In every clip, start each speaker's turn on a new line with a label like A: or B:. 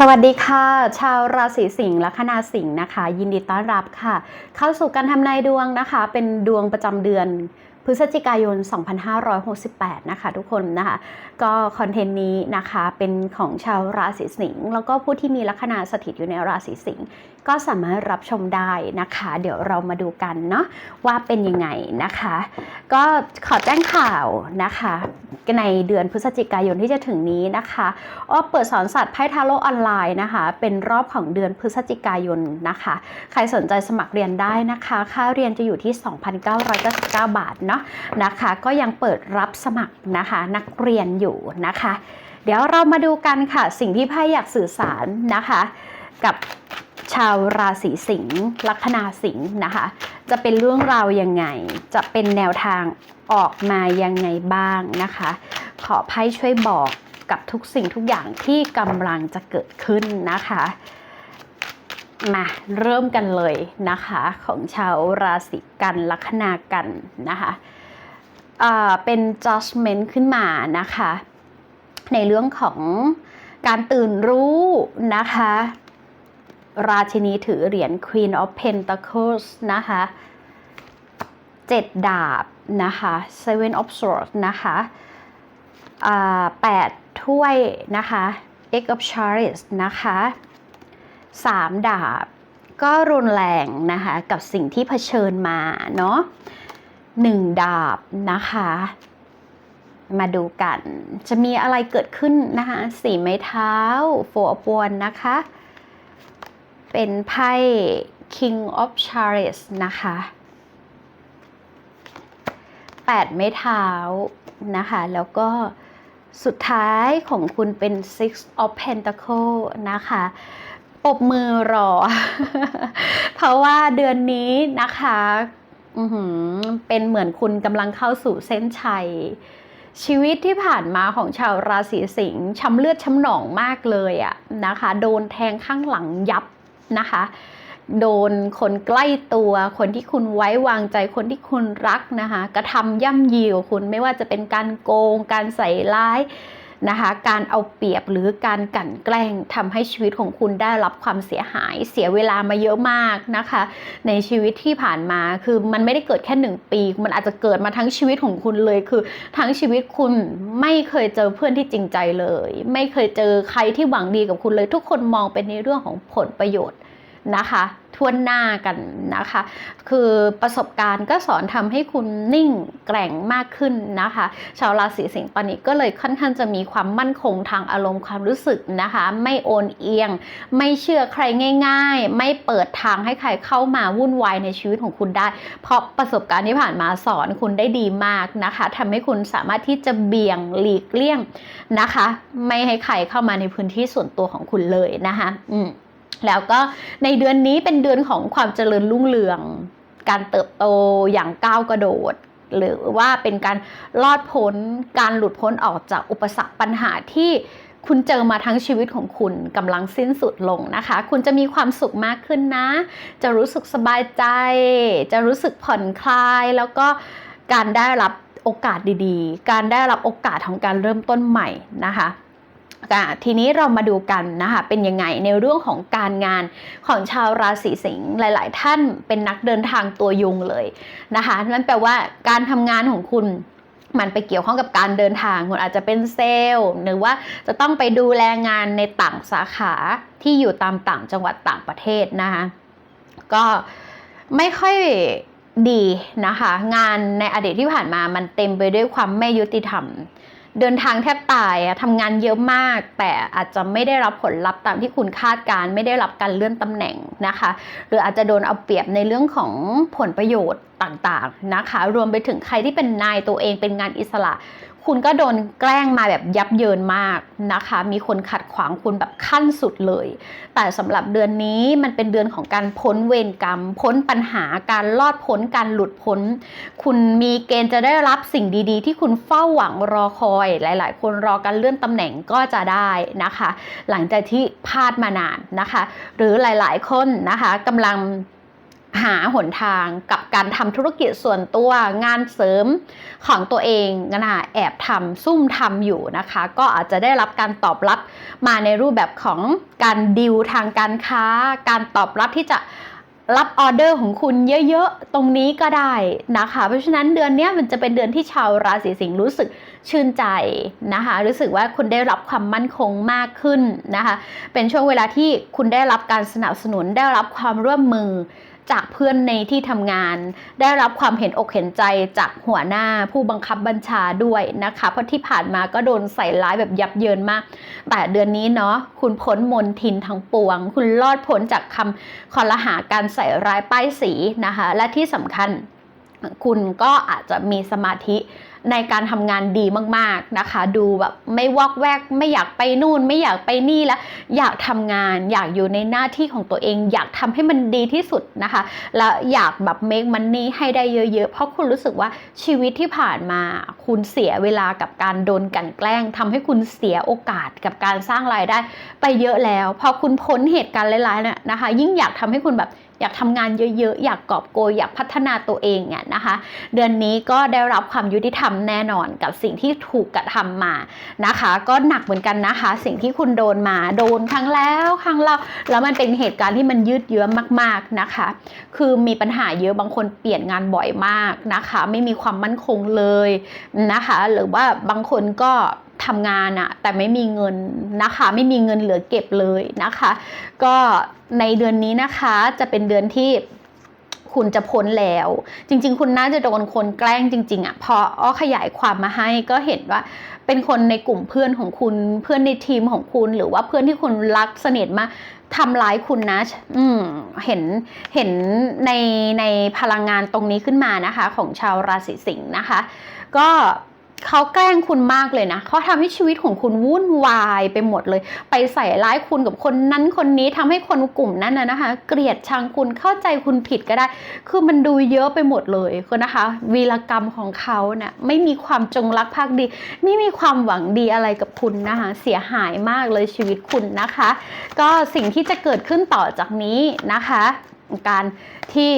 A: สวัสดีค่ะ ชาวราศีสิงห์และคณาสิงห์นะคะ ยินดีต้อนรับค่ะ เข้าสู่การทำนายดวงนะคะ เป็นดวงประจำเดือน พฤศจิกายน 2568 นะคะทุกคนนะคะ ก็คอนเทนต์นี้นะคะเป็นของชาวราศีสิงห์แล้วก็ผู้ที่มีลัคนาสถิตอยู่ในราศีสิงห์ก็สามารถรับชมได้นะคะ เดี๋ยวเรามาดูกันเนาะว่าเป็นยังไงนะคะ ก็ขอแจ้งข่าวนะคะ ในเดือนพฤศจิกายนที่จะถึงนี้นะคะอ้อเปิดสอนสัตว์ไพ่ทาโร่ออนไลน์นะคะ เป็นรอบของเดือนพฤศจิกายนนะคะ ใครสนใจสมัครเรียนได้นะคะ ค่าเรียนจะอยู่ที่ 2,999 บาทเนาะนะคะ ก็ยังเปิดรับสมัครนะคะนักเรียนอยู่นะคะ เดี๋ยวเรามาดูกันค่ะสิ่งที่ไพ่อยากสื่อสารนะคะ กับชาวราศีสิงห์ลัคนาสิงห์นะคะ จะเป็นเรื่องราวยังไง จะเป็นแนวทางออกมายังไงบ้างนะคะ ขอไพ่ช่วยบอกกับทุกสิ่งทุกอย่างที่กำลังจะเกิดขึ้นนะคะ มาเริ่มกันเลยนะคะของชาวราศีกันลัคนากันนะคะเป็น judgment ขึ้นมานะคะ ในเรื่องของการตื่นรู้นะคะ ราชินีถือเหรียญ Queen of Pentacles นะคะเจ็ดดาบนะคะ Seven of Swords นะคะแปดถ้วยนะคะ Eight of Chariot นะคะ สามดาบ ก็รุนแรงนะคะ กับสิ่งที่เผชิญมาเนาะหนึ่งดาบนะคะ มาดูกัน จะมีอะไรเกิดขึ้นนะคะสี่ไม้เท้า Four of Wands นะคะ เป็นไพ่ King of chariots นะคะ8ไม้เท้านะคะ แล้วก็สุดท้ายของคุณเป็น Six of Pentacle นะคะ ปบมือรอ เพราะว่าเดือนนี้นะคะเป็นเหมือนคุณกำลังเข้าสู่เส้นชัย ชีวิตที่ผ่านมาของชาวราศีสิงห์ช้ำเลือดช้ำหนองมากเลยอะนะคะ โดนแทงข้างหลังยับนะคะ โดนคนใกล้ตัว คนที่คุณไว้วางใจคนที่คุณรักนะคะ กระทำย่ำยีกับคุณไม่ว่าจะเป็นการโกง การใส่ร้าย นะคะการเอาเปรียบหรือการกั่นแกล้งทำให้ชีวิตของคุณได้รับความเสียหาย เสียเวลามาเยอะมากนะคะ ในชีวิตที่ผ่านมาคือมันไม่ได้เกิดแค่หนึ่งปี มันอาจจะเกิดมาทั้งชีวิตของคุณเลยคือ ทั้งชีวิตคุณไม่เคยเจอเพื่อนที่จริงใจเลย ไม่เคยเจอใครที่หวังดีกับคุณเลย ทุกคนมองเป็นในเรื่องของผลประโยชน์ นะคะทวนหน้ากันนะคะ คือประสบการณ์ก็สอนทำให้คุณนิ่งแกร่งมากขึ้นนะคะ ชาวราศีสิงห์ตอนนี้ก็เลยค่อนข้างจะมีความมั่นคงทางอารมณ์ความรู้สึกนะคะ ไม่โอนเอียง ไม่เชื่อใครง่าย ๆ ไม่เปิดทางให้ใครเข้ามาวุ่นวายในชีวิตของคุณได้ เพราะประสบการณ์ที่ผ่านมาสอนคุณได้ดีมากนะคะทำให้คุณสามารถที่จะเบี่ยงหลีกเลี่ยงนะคะ ไม่ให้ใครเข้ามาในพื้นที่ส่วนตัวของคุณเลยนะคะ อืม แล้วก็ในเดือนนี้เป็นเดือนของความเจริญรุ่งเรือง การเติบโตอย่างก้าวกระโดด หรือว่าเป็นการรอดพ้น การหลุดพ้นออกจากอุปสรรคปัญหาที่คุณเจอมาทั้งชีวิตของคุณกำลังสิ้นสุดลงนะคะ คุณจะมีความสุขมากขึ้นนะ จะรู้สึกสบายใจ จะรู้สึกผ่อนคลาย แล้วก็การได้รับโอกาสดีๆ การได้รับโอกาสของการเริ่มต้นใหม่นะคะ ทีนี้เรามาดูกันนะคะเป็นยังไงในเรื่องของการงานของชาวราศีสิงห์หลาย ๆ ท่านเป็นนักเดินทางตัวยุงเลยนะคะนั่นแปลว่าการทำงานของคุณมันไปเกี่ยวข้องกับการเดินทางคุณอาจจะเป็นเซลล์ หรือว่าจะต้องไปดูแลงานในต่างสาขาที่อยู่ตามต่างจังหวัดต่างประเทศนะคะก็ไม่ค่อยดีนะคะ งานในอดีตที่ผ่านมามันเต็มไปด้วยความไม่ยุติธรรม เดินทางแทบตายอะทำงานเยอะมาก แต่อาจจะไม่ได้รับผลลัพธ์ตามที่คุณคาดการณ์ไม่ได้รับการเลื่อนตำแหน่งนะคะ หรืออาจจะโดนเอาเปรียบในเรื่องของผลประโยชน์ต่างๆนะคะ รวมไปถึงใครที่เป็นนายตัวเองเป็นงานอิสระ คุณก็โดนแกล้งมาแบบยับเยินมากนะคะ มีคนขัดขวางคุณแบบขั้นสุดเลย แต่สำหรับเดือนนี้มันเป็นเดือนของการพ้นเวรกรรม พ้นปัญหาการรอดพ้นการหลุดพ้น คุณมีเกณฑ์จะได้รับสิ่งดีๆ ที่คุณเฝ้าหวังรอคอย หลาย ๆ คนรอการเลื่อนตำแหน่งก็จะได้นะคะ หลังจากที่พลาดมานานนะคะ หรือหลายๆ คนนะคะกำลัง หาหนทางกับการทำธุรกิจส่วนตัวงานเสริมของตัวเองนะแอบทำซุ่มทำอยู่นะคะ ก็อาจจะได้รับการตอบรับมาในรูปแบบของการดิวทางการค้า การตอบรับที่จะรับออเดอร์ของคุณเยอะๆ ตรงนี้ก็ได้นะคะ เพราะฉะนั้นเดือนนี้มันจะเป็นเดือนที่ชาวราศีสิงห์รู้สึกชื่นใจนะคะ รู้สึกว่าคุณได้รับความมั่นคงมากขึ้นนะคะ เป็นช่วงเวลาที่คุณได้รับการสนับสนุนได้รับความร่วมมือ จากเพื่อนในที่ทำงาน ได้รับความเห็นอกเห็นใจจากหัวหน้าผู้บังคับบัญชาด้วยนะคะ เพราะที่ผ่านมาก็โดนใส่ร้ายแบบยับเยินมาก แต่เดือนนี้เนาะคุณพ้นมนทินทั้งปวง คุณรอดพ้นจากคำคอลหาการใส่ร้ายป้ายสีนะคะ และที่สำคัญ คุณก็อาจจะมีสมาธิในการทำงานดีมากๆนะคะ ดูแบบไม่วอกแวก ไม่อยากไปนู่น ไม่อยากไปนี่แล้ว อยากทำงาน อยากอยู่ในหน้าที่ของตัวเอง อยากทำให้มันดีที่สุดนะคะ แล้วอยากแบบ make money ให้ได้เยอะๆ เพราะคุณรู้สึกว่าชีวิตที่ผ่านมาคุณเสียเวลากับการโดนกันแกล้งทำให้คุณเสียโอกาสกับการสร้างรายได้ ไปเยอะแล้ว พอคุณพ้นเหตุการณ์ร้ายๆเนี่ยนะคะ ยิ่งอยากทำให้คุณแบบ อยากทำงานเยอะๆ อยากกอบโกยอยากพัฒนาตัวเองเนี่ยนะคะ เดือนนี้ก็ได้รับความยุติธรรมแน่นอนกับสิ่งที่ถูกกระทำมานะคะ ก็หนักเหมือนกันนะคะ สิ่งที่คุณโดนมาโดนครั้งแล้วครั้งเล่าแล้วมันเป็นเหตุการณ์ที่มันยืดเยื้อมาก ๆนะคะ คือมีปัญหาเยอะบางคนเปลี่ยนงานบ่อยมากนะคะ ไม่มีความมั่นคงเลยนะคะ หรือว่าบางคนก็ ทำงานอะแต่ไม่มีเงินนะคะ ไม่มีเงินเหลือเก็บเลยนะคะ ก็ในเดือนนี้นะคะจะเป็นเดือนที่คุณจะพ้นแล้ว จริง ๆ คุณน่าจะโดนคนแกล้งจริง ๆอะพออ้อขยายความมาให้ก็เห็นว่าเป็นคนในกลุ่มเพื่อนของคุณเพื่อนในทีมของคุณหรือว่าเพื่อนที่คุณรักสนิทมากทำร้ายคุณนะ อืม เห็น เห็นในในพลังงานตรงนี้ขึ้นมานะคะ ของชาวราศีสิงห์นะคะ ก็ เขาแกล้งคุณมากเลยนะเขาทำให้ชีวิตของคุณวุ่นวายไปหมดเลย ไปใส่ร้ายคุณกับคนนั้นคนนี้ทำให้คนกลุ่มนั้นนะนะคะ เกลียดชังคุณเข้าใจคุณผิดก็ได้ คือมันดูเยอะไปหมดเลยคือนะคะ วีรกรรมของเขาเนะี่ยไม่มีความจงรักภักดี ไม่มีความหวังดีอะไรกับคุณนะคะ เสียหายมากเลยชีวิตคุณนะคะ ก็สิ่งที่จะเกิดขึ้นต่อจากนี้นะคะ การที่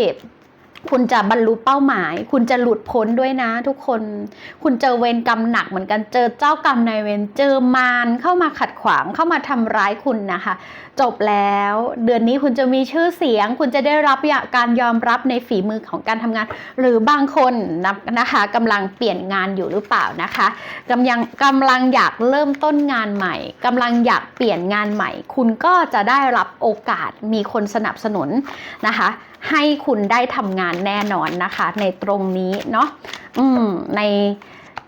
A: คุณจะบรรลุเป้าหมาย คุณจะหลุดพ้นด้วยนะ ทุกคน คุณเจอเวรกรรมหนักเหมือนกัน เจอเจ้ากรรมนายเวร เจอมารเข้ามาขัดขวาง เข้ามาทำร้ายคุณนะคะ จบแล้ว เดือนนี้คุณจะมีชื่อเสียง คุณจะได้รับการยอมรับในฝีมือของการทำงาน หรือบางคนนะคะกำลังเปลี่ยนงานอยู่หรือเปล่านะคะกำลังกำลังอยากเริ่มต้นงานใหม่กำลังอยากเปลี่ยนงานใหม่ คุณก็จะได้รับโอกาส มีคนสนับสนุนนะคะ ให้คุณได้ทำงานแน่นอนนะคะ ในตรงนี้เนาะอืมใน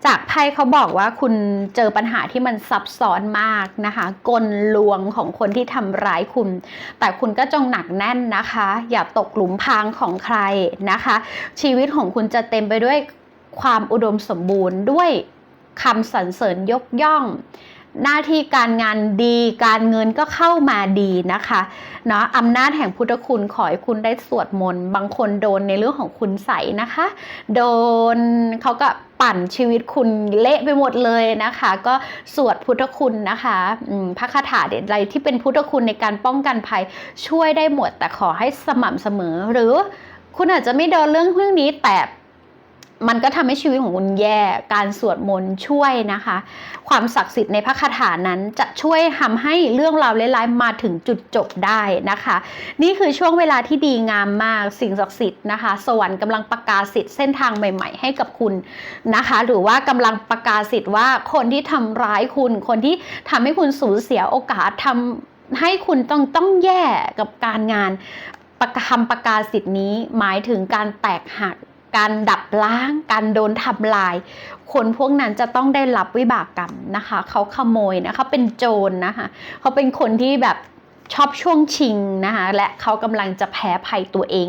A: จากไพ่เขาบอกว่าคุณเจอปัญหาที่มันซับซ้อนมากนะคะ กลลวงของคนที่ทำร้ายคุณ แต่คุณก็จงหนักแน่นนะคะ อย่าตกหลุมพรางของใครนะคะ ชีวิตของคุณจะเต็มไปด้วยความอุดมสมบูรณ์ด้วยคำสรรเสริญยกย่อง หน้าที่การงานดีการเงินก็เข้ามาดีนะคะเนาะอำนาจแห่งพุทธคุณขอให้คุณได้สวดมนต์บางคนโดนในเรื่องของคุณใสนะคะ โดนเขาก็ปั่นชีวิตคุณเละไปหมดเลยนะคะ ก็สวดพุทธคุณนะคะพระคาถาเด็ดอะไรที่เป็นพุทธคุณในการป้องกันภัยช่วยได้หมดแต่ขอให้สม่ำเสมอหรือคุณอาจจะไม่โดนเรื่องเรื่องนี้แต่ มันก็ทำให้ชีวิตของคุณแย่ การสวดมนต์ช่วยนะคะ ความศักดิ์สิทธิ์ในพระคาถานั้นจะช่วยทำให้เรื่องราวร้ายๆมาถึงจุดจบได้นะคะ นี่คือช่วงเวลาที่ดีงามมากสิ่งศักดิ์สิทธิ์นะคะ สวรรค์กำลังประกาศสิทธิ์เส้นทางใหม่ ๆ ให้กับคุณนะคะ หรือว่ากำลังประกาศสิทธิ์ว่าคนที่ทำร้ายคุณ คนที่ทำให้คุณสูญเสียโอกาสทำให้คุณต้องต้องแย่กับการงานประคำประกาศสิทธิ์นี้หมายถึงการแตกหัก การดับล้าง การโดนทำลาย คนพวกนั้นจะต้องได้รับวิบากกรรมนะคะ เขาขโมยนะคะเป็นโจรนะคะเขาเป็นคนที่แบบชอบช่วงชิงนะคะและเขากำลังจะแพ้ภัยตัวเอง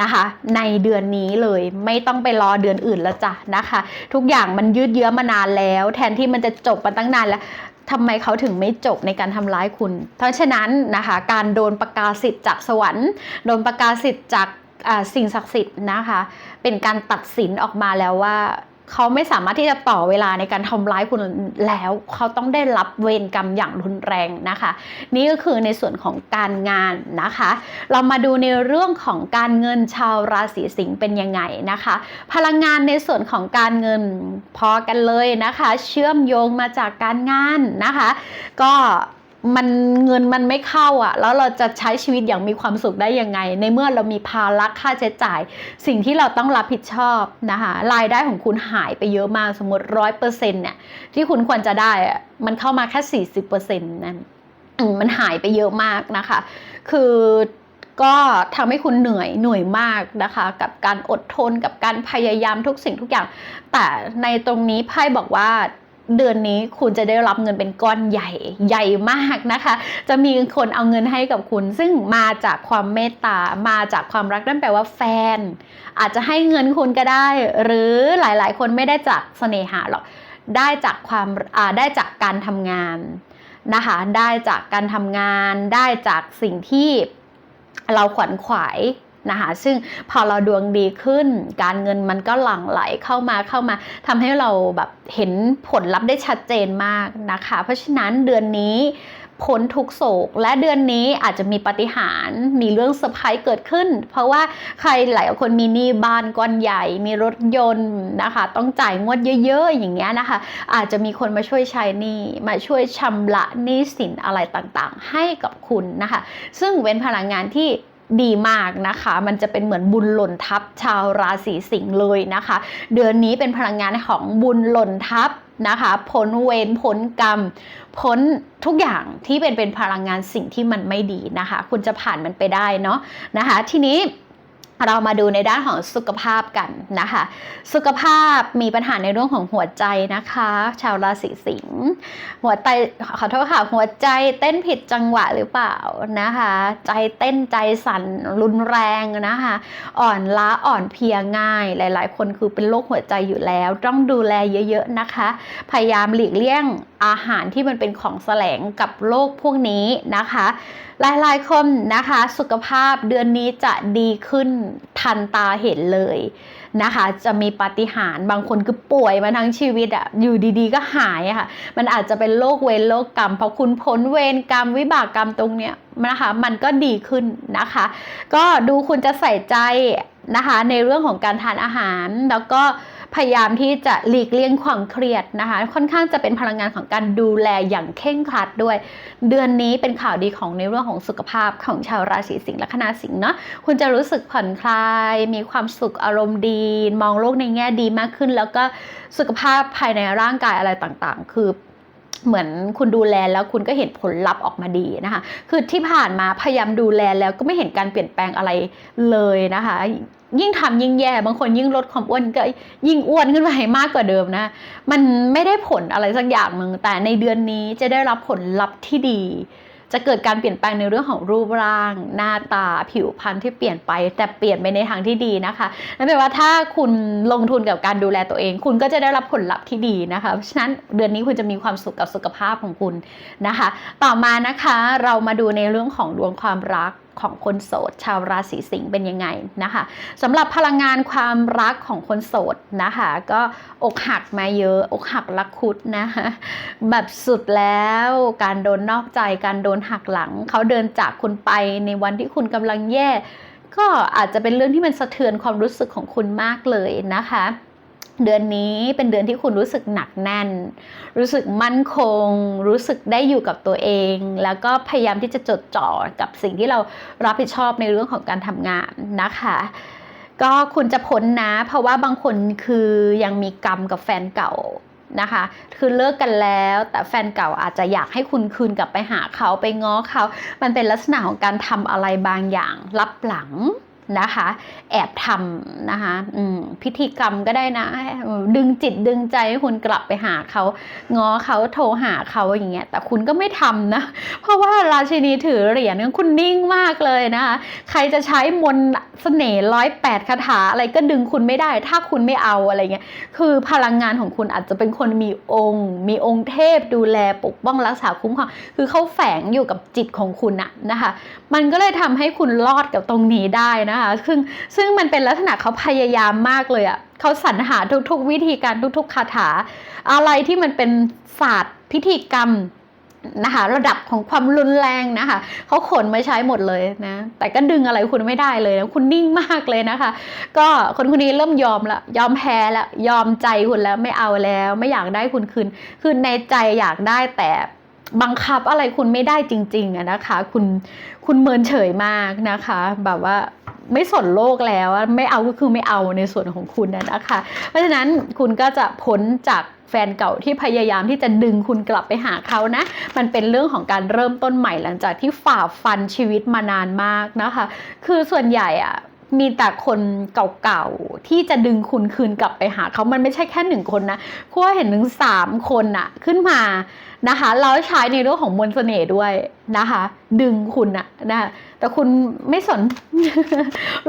A: นะคะ ในเดือนนี้เลยไม่ต้องไปรอเดือนอื่นแล้วจ้ะนะคะ ทุกอย่างมันยืดเยื้อมานานแล้ว แทนที่มันจะจบมาตั้งนานแล้วทำไมเขาถึงไม่จบในการทำร้ายคุณ เพราะฉะนั้นนะคะ การโดนประกาศสิทธิ์จากสวรรค์ โดนประกาศสิทธิ์จาก สิ่งศักดิ์สิทธิ์นะคะ เป็นการตัดสินออกมาแล้วว่าเขาไม่สามารถที่จะต่อเวลาในการทำร้ายคุณแล้ว เขาต้องได้รับเวรกรรมอย่างรุนแรงนะคะ นี่ก็คือในส่วนของการงานนะคะ เรามาดูในเรื่องของการเงินชาวราศีสิงห์เป็นยังไงนะคะ พลังงานในส่วนของการเงินพอกันเลยนะคะ เชื่อมโยงมาจากการงานนะคะ ก็ มันเงินมันไม่เข้าอะ่ะ แล้วเราจะใช้ชีวิตอย่างมีความสุขได้ยังไง ในเมื่อเรามีภาระค่าใช้จ่าย สิ่งที่เราต้องรับผิดชอบนะคะรายได้ของคุณหายไปเยอะมากสมมติร้อยเปอร์เซ็นต์เนี่ยที่คุณควรจะได้อะมันเข้ามาแค่สี่สิบเปอร์เซ็นต์นั่นอืมมันหายไปเยอะมากนะคะ คือก็ทำให้คุณเหนื่อยเหนื่อยมากนะคะ กับการอดทนกับการพยายามทุกสิ่งทุกอย่าง แต่ในตรงนี้ไพ่บอกว่า เดือนนี้คุณจะได้รับเงินเป็นก้อนใหญ่ใหญ่มากนะคะ จะมีคนเอาเงินให้กับคุณ ซึ่งมาจากความเมตตามาจากความรักนั่นแปลว่าแฟน อาจจะให้เงินคุณก็ได้ หรือหลายๆ คนไม่ได้จากเสน่หาหรอกได้จากความได้จากการทำงานนะคะได้จากการทำงาน ได้จากสิ่งที่เราขวัญขวาย นะคะซึ่งพอเราดวงดีขึ้น การเงินมันก็หลั่งไหลเข้ามาเข้ามาทำให้เราแบบเห็นผลลัพธ์ได้ชัดเจนมากนะคะ เพราะฉะนั้นเดือนนี้พ้นทุกโศก และเดือนนี้อาจจะมีปาฏิหารมีเรื่องเซอร์ไพรส์เกิดขึ้น เพราะว่าใครหลายคนมีหนี้บ้านก้อนใหญ่ มีรถยนต์นะคะ ต้องจ่ายงวดเยอะๆ อย่างเงี้ยนะคะ อาจจะมีคนมาช่วยใช้หนี้มาช่วยชำระหนี้สินอะไรต่างๆ ให้กับคุณนะคะ ซึ่งเป็นพลังงานที่ ดีมากนะคะ มันจะเป็นเหมือนบุญหล่นทับชาวราศีสิงห์เลยนะคะ เดือนนี้เป็นพลังงานของบุญหล่นทับนะคะพ้นเวรพ้นกรรม พ้นทุกอย่างที่เป็นเป็นพลังงานสิ่งที่มันไม่ดีนะคะ คุณจะผ่านมันไปได้เนาะนะคะ ทีนี้ เรามาดูในด้านของสุขภาพกันนะคะ สุขภาพมีปัญหาในเรื่องของหัวใจนะคะ ชาวราศีสิงห์หัวใจขอโทษค่ะหัวใจเต้นผิดจังหวะหรือเปล่านะคะ ใจเต้นใจสั่นรุนแรงนะคะ อ่อนล้าอ่อนเพลียง่าย หลาย ๆ คนคือเป็นโรคหัวใจอยู่แล้ว ต้องดูแลเยอะๆนะคะ พยายามหลีกเลี่ยงอาหารที่มันเป็นของแสลงกับโรคพวกนี้นะคะ หลายๆคนนะคะ สุขภาพเดือนนี้จะดีขึ้นทันตาเห็นเลยนะคะ จะมีปาฏิหาริย์บางคนคือป่วยมาทั้งชีวิตอะอยู่ดีๆก็หายอะค่ะ มันอาจจะเป็นโรคเวรโรคกรรมพอคุณพ้นเวรกรรมวิบากกรรมตรงเนี้ยนะคะ มันก็ดีขึ้นนะคะ ก็ดูคุณจะใส่ใจนะคะ ในเรื่องของการทานอาหารแล้วก็ พยายามที่จะหลีกเลี่ยงความเครียดนะคะ ค่อนข้างจะเป็นพลังงานของการดูแลอย่างเข่งครัดด้วย เดือนนี้เป็นข่าวดีของในเรื่องของสุขภาพของชาวราศีสิงห์และคณะสิงห์เนาะคุณจะรู้สึกผ่อนคลาย มีความสุขอารมณ์ดี มองโลกในแง่ดีมากขึ้น แล้วก็สุขภาพภายในร่างกายอะไรต่างๆ คือ เหมือนคุณดูแลแล้วคุณก็เห็นผลลัพธ์ออกมาดีนะคะ คือที่ผ่านมาพยายามดูแลแล้วก็ไม่เห็นการเปลี่ยนแปลงอะไรเลยนะคะ ยิ่งทำยิ่งแย่ บางคนยิ่งลดความอ้วนก็ยิ่งอ้วนขึ้นไปมากกว่าเดิมนะ มันไม่ได้ผลอะไรสักอย่างหนึ่งแต่ในเดือนนี้จะได้รับผลลัพธ์ที่ดี จะเกิดการเปลี่ยนแปลงในเรื่องของรูปร่าง หน้าตาผิวพรรณที่เปลี่ยนไป แต่เปลี่ยนไปในทางที่ดีนะคะนั่นแปลว่าถ้าคุณลงทุนกับการดูแลตัวเอง คุณก็จะได้รับผลลัพธ์ที่ดีนะคะเพราะฉะนั้นเดือนนี้คุณจะมีความสุขกับสุขภาพของคุณนะคะ ต่อมานะคะเรามาดูในเรื่องของดวงความรัก ของคนโสด ชาวราศีสิงห์เป็นยังไงนะคะสำหรับพลังงานความรักของคนโสดนะคะก็อกหักมาเยอะ อกหักรักคุดนะคะแบบสุดแล้วการโดนนอกใจการโดนหักหลัง เขาเดินจากคุณไปในวันที่คุณกำลังแย่ ก็อาจจะเป็นเรื่องที่มันสะเทือนความรู้สึกของคุณมากเลยนะคะ เดือนนี้เป็นเดือนที่คุณรู้สึกหนักแน่น รู้สึกมั่นคง รู้สึกได้อยู่กับตัวเอง แล้วก็พยายามที่จะจดจ่อกับสิ่งที่เรารับผิดชอบในเรื่องของการทำงานนะคะก็คุณจะพ้นนะ เพราะว่าบางคนคือยังมีกรรมกับแฟนเก่านะคะ คือเลิกกันแล้ว แต่แฟนเก่าอาจจะอยากให้คุณคืนกลับไปหาเขาไปง้อเขา มันเป็นลักษณะของการทำอะไรบางอย่างลับหลัง นะคะ แอบทำนะคะพิธีกรรมก็ได้นะ ดึงจิตดึงใจให้คุณกลับไปหาเขาง้อเขาโทรหาเขาอย่างเงี้ยแต่คุณก็ไม่ทำนะ เพราะว่าราชินีถือเหรียญคุณนิ่งมากเลยนะคะใครจะใช้มนต์เสน่ห์ร้อยแปดคาถาอะไรก็ดึงคุณไม่ได้ ถ้าคุณไม่เอาอะไรเงี้ยคือพลังงานของคุณอาจจะเป็นคนมีองค์ มีองค์เทพดูแลปกป้องรักษาคุ้มครองคือเขาแฝงอยู่กับจิตของคุณอะนะคะ มันก็เลยทำให้คุณรอดกับตรงนี้ได้นะคะนะคะซึ่งซึ่งมันเป็นลักษณะเขาพยายามมากเลยอะ่ะเขาสรรหาทุกๆ วิธีการทุกๆคาถา อะไรที่มันเป็นศาสตร์พิธีกรรมนะคะระดับของความรุนแรงนะคะเขาขนมาใช้หมดเลยนะแต่ก็ดึงอะไรคุณไม่ได้เลยนะคุณนิ่งมากเลยนะคะ ก็คนคนนี้เริ่มยอมละยอมแพ้ล้วยอมใจคุณแล้วไม่เอาแล้ว ไม่อยากได้คุณคืนคือในใจอยากได้แต่บังคับอะไรคุณไม่ได้จริงๆอะนะคะ คุณคุณเมินเฉยมากนะคะ แบบว่า ไม่สนโลกแล้วไม่เอาก็คือไม่เอาในส่วนของคุณนะนะคะ เพราะฉะนั้นคุณก็จะพ้นจากแฟนเก่าที่พยายามที่จะดึงคุณกลับไปหาเขานะ มันเป็นเรื่องของการเริ่มต้นใหม่หลังจากที่ฝ่าฟันชีวิตมานานมากนะคะ คือส่วนใหญ่อะ มีแต่คนเก่าๆ ที่จะดึงคุณคืนกลับไปหาเขามันไม่ใช่แค่หนึ่งคนนะเพราะว่าเห็นถึงสามคนอะขึ้นมานะคะแล้วใช้ในเรื่องของมนต์เสน่ห์ด้วยนะคะ ดึงคุณอะนะคะแต่คุณไม่สน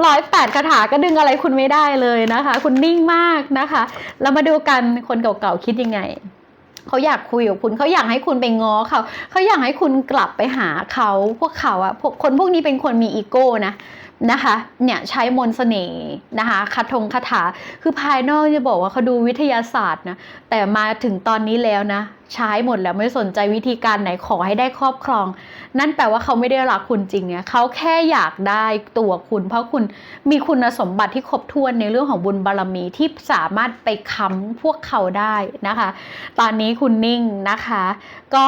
A: ร้อยแปดคาถาก็ดึงอะไรคุณไม่ได้เลยนะคะ คุณนิ่งมากนะคะ เรามาดูกันคนเก่าๆคิดยังไงเขาอยากคุยกับคุณเขาอยากให้คุณไปง้อเขาเขาอยากให้คุณกลับไปหาเขาพวกเขาอะพวกคนพวกนี้เป็นคนมีอีโก้นะ นะคะเนี่ยใช้มนต์เสน่ห์นะคะคาถงคาถาคือภายนอกจะบอกว่าเขาดูวิทยาศาสตร์นะแต่มาถึงตอนนี้แล้วนะ ใช้หมดแล้วไม่สนใจวิธีการไหนขอให้ได้ครอบครอง นั่นแปลว่าเขาไม่ได้รักคุณจริงเนี่ยเขาแค่อยากได้ตัวคุณ เพราะคุณมีคุณสมบัติที่ครบถ้วนในเรื่องของบุญบารมีที่สามารถไปค้ำพวกเขาได้นะคะ ตอนนี้คุณนิ่งนะคะ ก็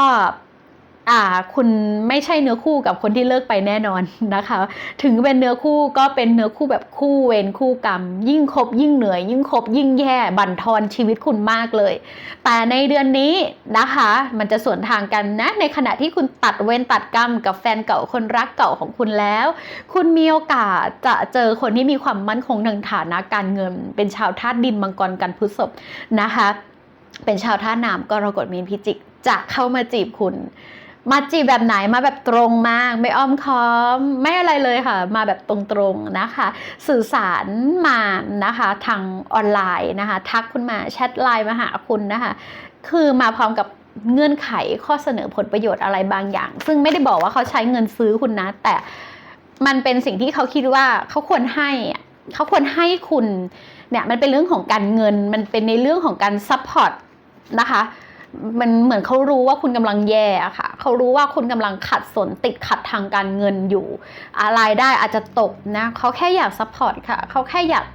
A: อ่าคุณไม่ใช่เนื้อคู่กับคนที่เลิกไปแน่นอนนะคะ ถึงเป็นเนื้อคู่ก็เป็นเนื้อคู่แบบคู่เวรคู่กรรม ยิ่งคบยิ่งเหนื่อย ยิ่งคบยิ่งแย่บั่นทอนชีวิตคุณมากเลย แต่ในเดือนนี้นะคะ มันจะสวนทางกันนะ ในขณะที่คุณตัดเวรตัดกรรมกับแฟนเก่าคนรักเก่าของคุณแล้ว คุณมีโอกาสจะเจอคนที่มีความมั่นคงทางฐานะการเงิน เป็นชาวธาตุดินมังกรกันพฤษภนะคะ เป็นชาวท่าน้ำกรกฎมีนพิจิกจะเข้ามาจีบคุณ มาจีบแบบไหนมาแบบตรงมาก ไม่อ้อมค้อม ไม่อะไรเลยค่ะ มาแบบตรงๆนะคะ สื่อสารมานะคะ ทางออนไลน์นะคะ ทักคุณมาแชทไลน์มาหาคุณนะคะ คือมาพร้อมกับเงื่อนไขข้อเสนอผลประโยชน์อะไรบางอย่าง ซึ่งไม่ได้บอกว่าเขาใช้เงินซื้อคุณนะ แต่มันเป็นสิ่งที่เขาคิดว่าเขาควรให้เขาควรให้คุณเนี่ยมันเป็นเรื่องของการเงินมันเป็นในเรื่องของการซัพพอร์ตนะคะ มันเหมือนเขารู้ว่าคุณกำลังแย่อะค่ะเขารู้ว่าคุณกำลังขัดสนติดขัดทางการเงินอยู่ อะไรายได้อาจจะตกนะเขาแค่อยากซัพพอร์ตค่ะเขาแค่อยาก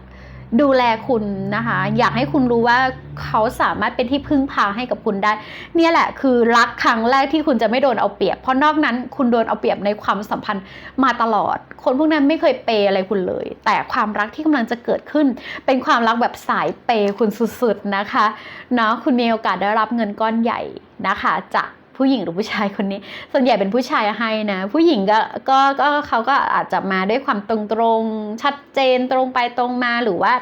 A: ดูแลคุณนะคะ อยากให้คุณรู้ว่าเขาสามารถเป็นที่พึ่งพาให้กับคุณได้ เนี่ยแหละคือรักครั้งแรกที่คุณจะไม่โดนเอาเปรียบ เพราะนอกนั้นคุณโดนเอาเปรียบในความสัมพันธ์มาตลอด คนพวกนั้นไม่เคยเปย์อะไรคุณเลย แต่ความรักที่กำลังจะเกิดขึ้น เป็นความรักแบบสายเปย์คุณสุดๆนะคะเนาะคุณมีโอกาสได้รับเงินก้อนใหญ่นะคะจาก ผู้หญิงหรือผู้ชายคนนี้ ส่วนใหญ่เป็นผู้ชายให้นะ ผู้หญิงก็ก็ก็เขาก็อาจจะมาด้วยความตรงๆชัดเจนตรงไปตรงมาหรือว่า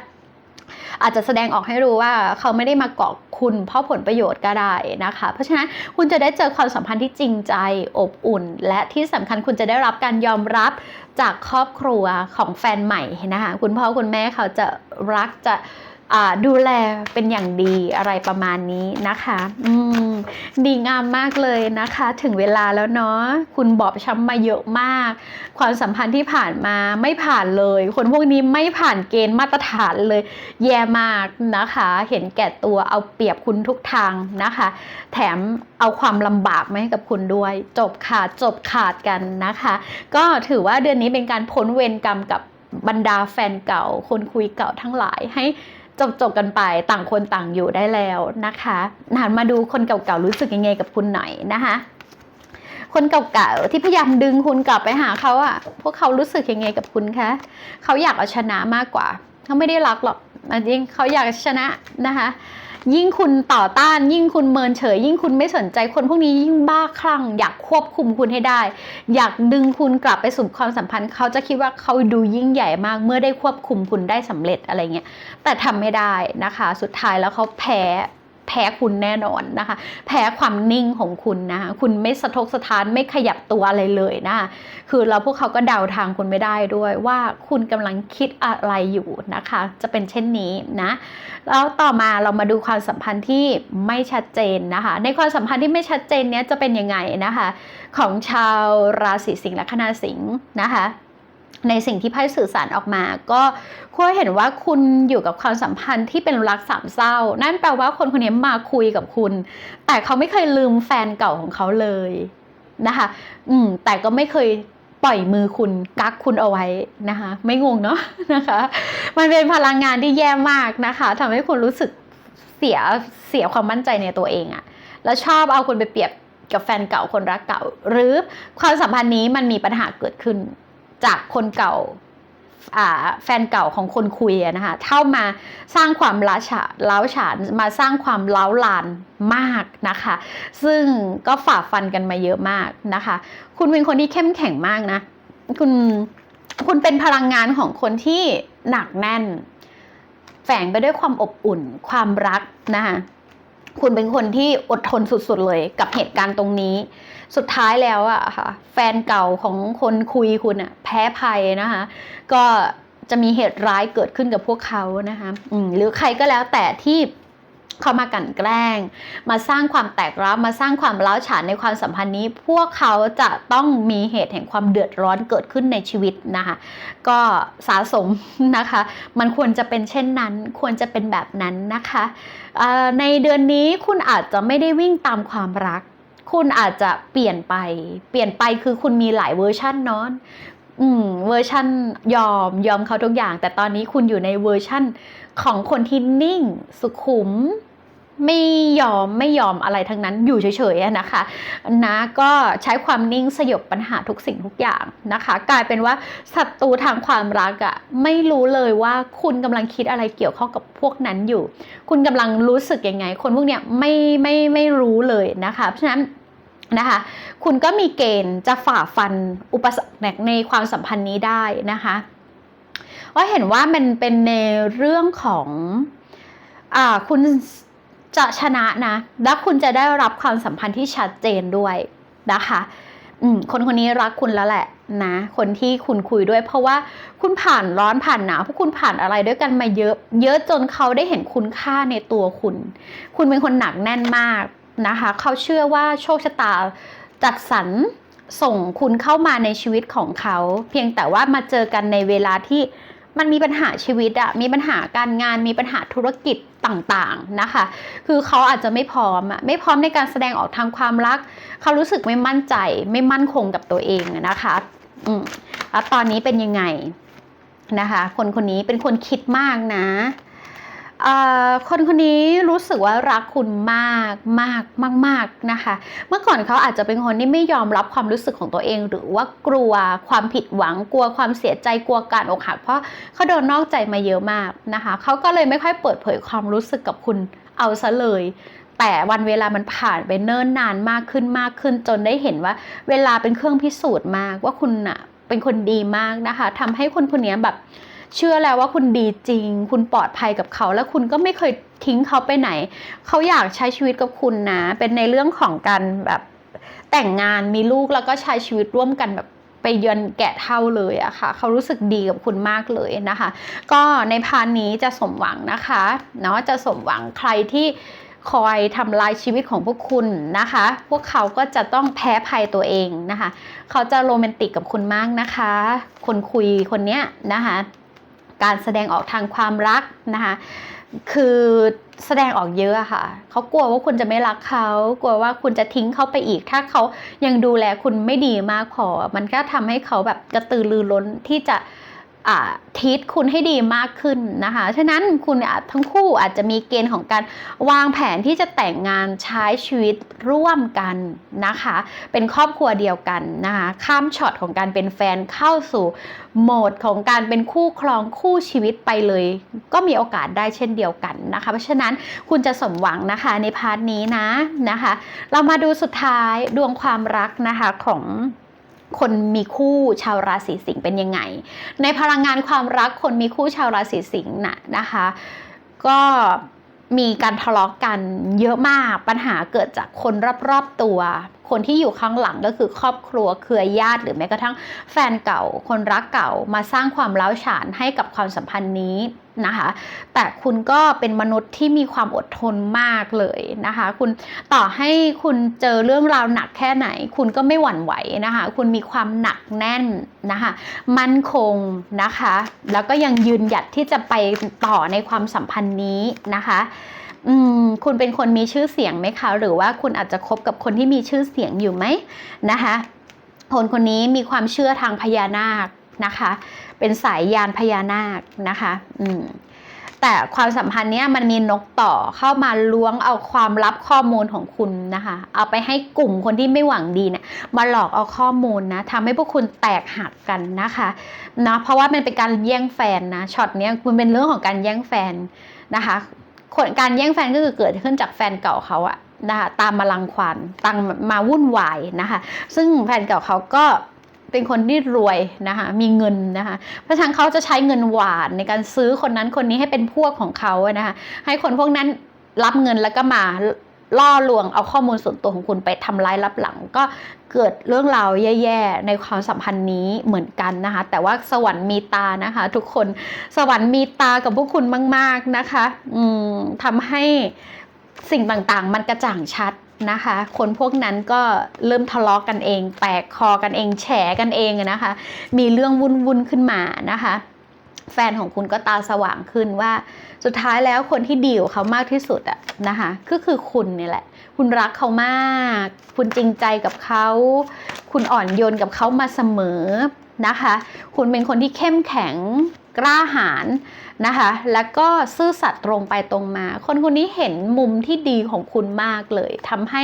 A: อาจจะแสดงออกให้รู้ว่าเขาไม่ได้มาเกาะคุณเพราะผลประโยชน์ก็ได้นะคะ เพราะฉะนั้นคุณจะได้เจอความสัมพันธ์ที่จริงใจอบอุ่น และที่สำคัญคุณจะได้รับการยอมรับจากครอบครัวของแฟนใหม่นะคะคุณพ่อคุณแม่เขาจะรักจะดูแลเป็นอย่างดีอะไรประมาณนี้นะคะ อืม ดีงามมากเลยนะคะ ถึงเวลาแล้วเนาะคุณบอบช้ำมาเยอะมาก ความสัมพันธ์ที่ผ่านมาไม่ผ่านเลย คนพวกนี้ไม่ผ่านเกณฑ์มาตรฐานเลย แย่มากนะคะ เห็นแก่ตัวเอาเปรียบคุณทุกทางนะคะ แถมเอาความลำบากมาให้กับคุณด้วย จบขาดจบขาดกันนะคะ ก็ถือว่าเดือนนี้เป็นการพ้นเวรกรรมกับบรรดาแฟนเก่า คนคุยเก่าทั้งหลายให้ จบจบๆกันไปต่างคนต่างอยู่ได้แล้วนะคะหันมาดูคนเก่าๆรู้สึกยังไงกับคุณหน่อยนะคะคนเก่าๆที่พยายามดึงคุณกลับไปหาเขาอะพวกเขารู้สึกยังไงกับคุณคะเขาอยากเอาชนะมากกว่า เขาไม่ได้รักหรอกจริงเขาอยากชนะนะคะ ยิ่งคุณต่อต้าน ยิ่งคุณเมินเฉย ยิ่งคุณไม่สนใจคนพวกนี้ยิ่งบ้าคลั่ง อยากควบคุมคุณให้ได้ อยากดึงคุณกลับไปสู่ความสัมพันธ์ เขาจะคิดว่าเขาดูยิ่งใหญ่มากเมื่อได้ควบคุมคุณได้สำเร็จอะไรเงี้ยแต่ทำไม่ได้นะคะ สุดท้ายแล้วเขาแพ้ แพ้คุณแน่นอนนะคะ แพ้ความนิ่งของคุณนะคะคุณไม่สะทกสะท้านไม่ขยับตัวอะไรเลยนะคะคือเราพวกเขาก็เดาทางคุณไม่ได้ด้วยว่าคุณกำลังคิดอะไรอยู่นะคะ จะเป็นเช่นนี้นะแล้วต่อมาเรามาดูความสัมพันธ์ที่ไม่ชัดเจนนะคะ ในความสัมพันธ์ที่ไม่ชัดเจนเนี้ยจะเป็นยังไงนะคะ ของชาวราศีสิงห์และคณาสิงห์นะคะ ในสิ่งที่ไพ่สื่อสารออกมา ก็คุณเห็นว่าคุณอยู่กับความสัมพันธ์ที่เป็นรักสามเศร้า นั่นแปลว่าคนคนนี้มาคุยกับคุณ แต่เขาไม่เคยลืมแฟนเก่าของเขาเลยนะคะ อืม แต่ก็ไม่เคยปล่อยมือคุณกักคุณเอาไว้นะคะ ไม่งงเนาะนะคะ มันเป็นพลังงานที่แย่มากนะคะทำให้คุณรู้สึกเสียเสียความมั่นใจในตัวเองอะแล้วชอบเอาคุณไปเปรียบกับแฟนเก่าคนรักเก่า หรือความสัมพันธ์นี้มันมีปัญหาเกิดขึ้น จากคนเก่าแฟนเก่าของคนคุยนะคะเข้ามาสร้างความล้าฉาล้าวฉานมาสร้างความล้าวลานมากนะคะ ซึ่งก็ฝ่าฟันกันมาเยอะมากนะคะ คุณเป็นคนที่เข้มแข็งมากนะคุณคุณเป็นพลังงานของคนที่หนักแน่น แฝงไปด้วยความอบอุ่น ความรักนะคะ คุณเป็นคนที่อดทนสุดๆเลยกับเหตุการณ์ตรงนี้ สุดท้ายแล้วอะค่ะ แฟนเก่าของคนคุยคุณอะแพ้ภัยนะคะ ก็จะมีเหตุร้ายเกิดขึ้นกับพวกเขานะคะหรือใครก็แล้วแต่ที่ เขามากันแกล้ง มาสร้างความแตกร้าวมาสร้างความร้าวฉานในความสัมพันธ์นี้ พวกเขาจะต้องมีเหตุแห่งความเดือดร้อนเกิดขึ้นในชีวิตนะคะ ก็สะสมนะคะ มันควรจะเป็นเช่นนั้น ควรจะเป็นแบบนั้นนะคะในเดือนนี้คุณอาจจะไม่ได้วิ่งตามความรัก คุณอาจจะเปลี่ยนไป เปลี่ยนไปคือคุณมีหลายเวอร์ชันนาะอืมเวอร์ชันยอมยอมเขาทุกอย่าง แต่ตอนนี้คุณอยู่ในเวอร์ชั่นของคนที่นิ่ง สุขุม ไม่ยอมไม่ยอมอะไรทั้งนั้นอยู่เฉยๆนะคะนะก็ใช้ความนิ่งสยบปัญหาทุกสิ่งทุกอย่างนะคะ กลายเป็นว่าศัตรูทางความรักอะไม่รู้เลยว่าคุณกำลังคิดอะไรเกี่ยวข้องกับพวกนั้นอยู่ คุณกำลังรู้สึกยังไง คนพวกเนี้ยไม่ไม่ไม่รู้เลยนะคะ เพราะฉะนั้นนะคะคุณก็มีเกณฑ์จะฝ่าฟันอุปสรรคในความสัมพันธ์นี้ได้นะคะว่าเห็นว่ามันเป็นในเรื่องของอ่าคุณ จะชนะนะ และคุณจะได้รับความสัมพันธ์ที่ชัดเจนด้วยนะคะอืมคนคนนี้รักคุณแล้วแหละนะ คนที่คุณคุยด้วย เพราะว่าคุณผ่านร้อนผ่านหนาวพวกคุณผ่านอะไรด้วยกันมาเยอะ เยอะจนเขาได้เห็นคุณค่าในตัวคุณ คุณเป็นคนหนักแน่นมากนะคะ เขาเชื่อว่าโชคชะตาจัดสรรส่งคุณเข้ามาในชีวิตของเขา เพียงแต่ว่ามาเจอกันในเวลาที่ มันมีปัญหาชีวิตอะมีปัญหาการงานมีปัญหาธุรกิจต่างๆนะคะ คือเขาอาจจะไม่พร้อมอะไม่พร้อมในการแสดงออกทางความรัก เขารู้สึกไม่มั่นใจ ไม่มั่นคงกับตัวเองนะคะอืมแล้วตอนนี้เป็นยังไงนะคะ คนคนนี้เป็นคนคิดมากนะ คนคนนี้รู้สึกว่ารักคุณมากมากมากมากนะคะ เมื่อก่อนเขาอาจจะเป็นคนที่ไม่ยอมรับความรู้สึกของตัวเอง หรือว่ากลัวความผิดหวังกลัวความเสียใจกลัวการอกหัก เพราะเขาโดนนอกใจมาเยอะมากนะคะเขาก็เลยไม่ค่อยเปิดเผยความรู้สึกกับคุณเอาซะเลย แต่วันเวลามันผ่านไปเนิ่นนานมากขึ้นมากขึ้น จนได้เห็นว่า เวลาเป็นเครื่องพิสูจน์มากว่าคุณน่ะเป็นคนดีมากนะคะทำให้คนคนนี้แบบ เชื่อแล้วว่าคุณดีจริง คุณปลอดภัยกับเขา แล้วคุณก็ไม่เคยทิ้งเขาไปไหน เขาอยากใช้ชีวิตกับคุณนะ เป็นในเรื่องของการแบบแต่งงานมีลูกแล้วก็ใช้ชีวิตร่วมกันแบบไปเยือนแกะเท่าเลยอะค่ะ เขารู้สึกดีกับคุณมากเลยนะคะ ก็ในพานนี้จะสมหวังนะคะเนาะจะสมหวังใครที่คอยทำลายชีวิตของพวกคุณนะคะ พวกเขาก็จะต้องแพ้ภัยตัวเองนะคะ เขาจะโรแมนติกกับคุณมากนะคะ คนคุยคนเนี้ยนะคะ การแสดงออกทางความรักนะคะคือแสดงออกเยอะค่ะ เขากลัวว่าคุณจะไม่รักเขา กลัวว่าคุณจะทิ้งเขาไปอีก ถ้าเขายังดูแลคุณไม่ดีมากพอ มันก็ทำให้เขาแบบกระตือรือร้นที่จะ ทีทคุณให้ดีมากขึ้นนะคะ ฉะนั้นคุณทั้งคู่อาจจะมีเกณฑ์ของการวางแผนที่จะแต่งงานใช้ชีวิตร่วมกันนะคะ เป็นครอบครัวเดียวกันนะคะ ข้ามช็อตของการเป็นแฟนเข้าสู่โหมดของการเป็นคู่ครองคู่ชีวิตไปเลย ก็มีโอกาสได้เช่นเดียวกันนะคะ เพราะฉะนั้นคุณจะสมหวังนะคะในพาร์ทนี้นะนะคะ เรามาดูสุดท้ายดวงความรักนะคะของ คนมีคู่ชาวราศีสิงห์เป็นยังไง ในพลังงานความรักคนมีคู่ชาวราศีสิงห์นะนะคะ ก็มีการทะเลาะกกันเยอะมากปัญหาเกิดจากคนรอบๆตัว คนที่อยู่ข้างหลังก็คือครอบครัวเครือญาติ หรือแม้กระทั่งแฟนเก่า คนรักเก่ามาสร้างความร้าฉานให้กับความสัมพันธ์นี้นะคะแต่คุณก็เป็นมนุษย์ที่มีความอดทนมากเลยนะคะ คุณต่อให้คุณเจอเรื่องราวหนักแค่ไหน คุณก็ไม่หวั่นไหวนะคะ คุณมีความหนักแน่นนะคะ มั่นคงนะคะ แล้วก็ยังยืนหยัดที่จะไปต่อในความสัมพันธ์นี้นะคะ คุณเป็นคนมีชื่อเสียงไหมคะ หรือว่าคุณอาจจะคบกับคนที่มีชื่อเสียงอยู่ไหมนะคะคนคนนี้มีความเชื่อทางพญานาคนะคะ เป็นสายยานพญานาคนะคะอืมแต่ความสัมพันธ์เนี้ยมันมีนกต่อเข้ามาล้วงเอาความลับข้อมูลของคุณนะคะ เอาไปให้กลุ่มคนที่ไม่หวังดีเนี่ยมาหลอกเอาข้อมูลนะทำให้พวกคุณแตกหักกันนะคะนะเพราะว่ามันเป็นการแย่งแฟนนะช็อตเนี้ยมันเป็นเรื่องของการแย่งแฟนนะคะ คนการแย่งแฟนก็คือเกิดขึ้นจากแฟนเก่าเขาอะนะคะตามมาลังควานตามมาวุ่นวายนะคะ ซึ่งแฟนเก่าเขาก็เป็นคนที่รวยนะคะ มีเงินนะคะ เพราะฉะนั้นเขาจะใช้เงินหวานในการซื้อคนนั้นคนนี้ให้เป็นพวกของเขาอะนะคะ ให้คนพวกนั้นรับเงินแล้วก็มา ล่อลวงเอาข้อมูลส่วนตัวของคุณไปทำร้ายรับหลัง ก็เกิดเรื่องราวแย่ๆ ในความสัมพันธ์นี้เหมือนกันนะคะ แต่ว่าสวรรค์มีตานะคะ ทุกคนสวรรค์มีตากับพวกคุณมาก ๆนะคะทำให้สิ่งต่างๆ มันกระจ่างชัดนะคะ คนพวกนั้นก็เริ่มทะเลาะกกันเอง แตกคอกันเองแฉกันเองนะคะ มีเรื่องวุ่นๆขึ้นมานะคะ แฟนของคุณก็ตาสว่างขึ้นว่า สุดท้ายแล้วคนที่ดีกว่าเขามากที่สุดอะนะคะก็คือคุณเนี่ยแหละ คุณรักเขามาก คุณจริงใจกับเขา คุณอ่อนโยนกับเขามาเสมอนะคะ คุณเป็นคนที่เข้มแข็งกล้าหาญนะคะ แล้วก็ซื่อสัตย์ตรงไปตรงมา คนคนนี้เห็นมุมที่ดีของคุณมากเลยทำให้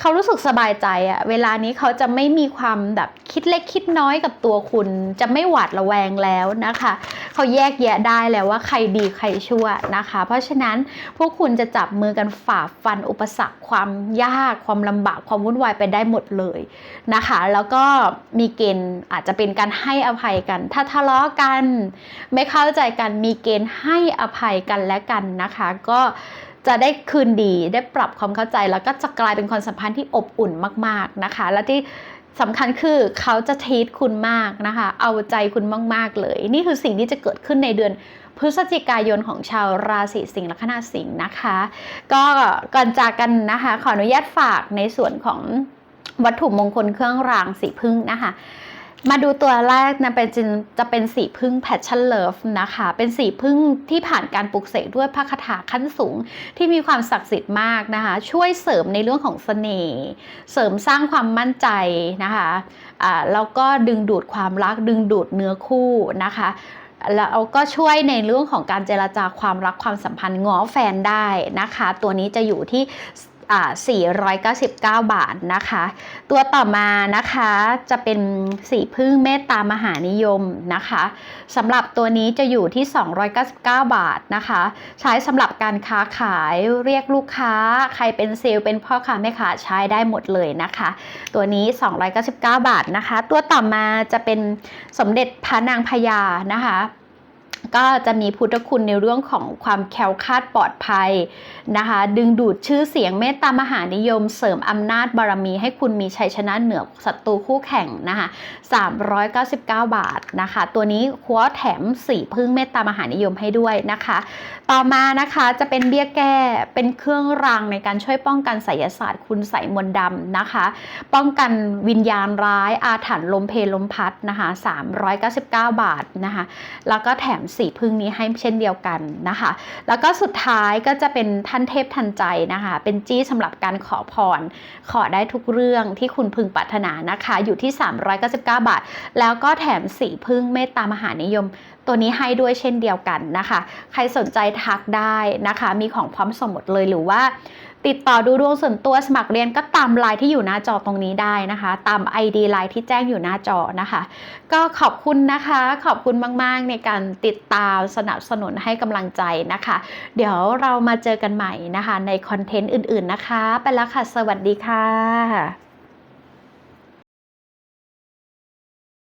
A: เขารู้สึกสบายใจอะเวลานี้เขาจะไม่มีความแบบคิดเล็กคิดน้อยกับตัวคุณ จะไม่หวาดระแวงแล้วนะคะ เขาแยกแยะได้แล้วว่าใครดีใครชั่วนะคะ เพราะฉะนั้นพวกคุณจะจับมือกันฝ่าฟันอุปสรรคความยากความลำบากความวุ่นวายไปได้หมดเลยนะคะ แล้วก็มีเกณฑ์อาจจะเป็นการให้อภัยกัน ถ้าทะเลาะกัน ไม่เข้าใจกันมีเกณฑ์ให้อภัยกันและกันนะคะ ก็จะได้คืนดีได้ปรับความเข้าใจแล้วก็จะกลายเป็นความสัมพันธ์ที่อบอุ่นมาก ๆนะคะ และที่ สำคัญคือเขาจะทีทคุณมากนะคะ เอาใจคุณมาก ๆ เลย นี่คือสิ่งที่จะเกิดขึ้นในเดือนพฤศจิกายนของชาวราศีสิงห์ลัคนาสิงห์นะคะ ก็ก่อนจากกันนะคะ ขออนุญาตฝากในส่วนของวัตถุมงคลเครื่องรางสีพึ่งนะคะ มาดูตัวแรกนะเป็นจะเป็นสีพึ่ง Passion Love นะคะ เป็นสีพึ่งที่ผ่านการปลุกเสกด้วยพระคาถาขั้นสูง ที่มีความศักดิ์สิทธิ์มากนะคะ ช่วยเสริมในเรื่องของเสน่ห์เสริมสร้างความมั่นใจนะคะอ่าแล้วก็ดึงดูดความรัก ดึงดูดเนื้อคู่นะคะแล้วก็ช่วยในเรื่องของการเจรจาความรักความสัมพันธ์ง้อแฟนได้นะคะ ตัวนี้จะอยู่ที่ 499 บาทนะคะ ตัวต่อมานะคะจะเป็นสีพึ่งเมตตามหานิยมนะคะสำหรับตัวนี้จะอยู่ที่ 299 บาทนะคะ ใช้สำหรับการค้าขายเรียกลูกค้า ใครเป็นเซลล์เป็นพ่อค้าแม่ค้าใช้ได้หมดเลยนะคะ ตัวนี้ 299 บาทนะคะ ตัวต่อมาจะเป็นสมเด็จพระนางพญานะคะ ก็จะมีพุทธคุณในเรื่องของความแคล้วคลาดปลอดภัยนะคะ ดึงดูดชื่อเสียงเมตตามหานิยม เสริมอำนาจบารมี ให้คุณมีชัยชนะเหนือศัตรูคู่แข่งนะคะ399 บาทนะคะ ตัวนี้คัวแถมสีพึ่งเมตตามหานิยมให้ด้วยนะคะ ต่อมานะคะจะเป็นเบี้ยแก้เป็นเครื่องรางในการช่วยป้องกันไสยศาสตร์ คุณใสมนดำนะคะ ป้องกันวิญญาณร้ายอาถรรพ์ลมเพลลมพัดนะคะ399 บาทนะคะ แล้วก็แถมสีสีพึ่งนี้ให้เช่นเดียวกันนะคะ แล้วก็สุดท้ายก็จะเป็นท่านเทพทันใจนะคะ เป็นจี้สำหรับการขอพร ขอได้ทุกเรื่องที่คุณพึงปรารถนานะคะ อยู่ที่ 399 บาท แล้วก็แถมสีพึ่งเมตตามหานิยม ตัวนี้ให้ด้วยเช่นเดียวกันนะคะ ใครสนใจทักได้นะคะ มีของพร้อมส่งหมดเลยหรือว่า ติดต่อดูดวงส่วนตัวสมัครเรียนก็ตามไลน์ที่อยู่หน้าจอตรงนี้ได้นะคะ ตาม ID ไลน์ที่แจ้งอยู่หน้าจอนะคะ ก็ขอบคุณนะคะ ขอบคุณมาก ๆ ในการติดตามสนับสนุนให้กำลังใจนะคะ เดี๋ยวเรามาเจอกันใหม่นะคะ ในคอนเทนต์อื่น ๆนะคะ ไปแล้วค่ะ สวัสดีค่ะ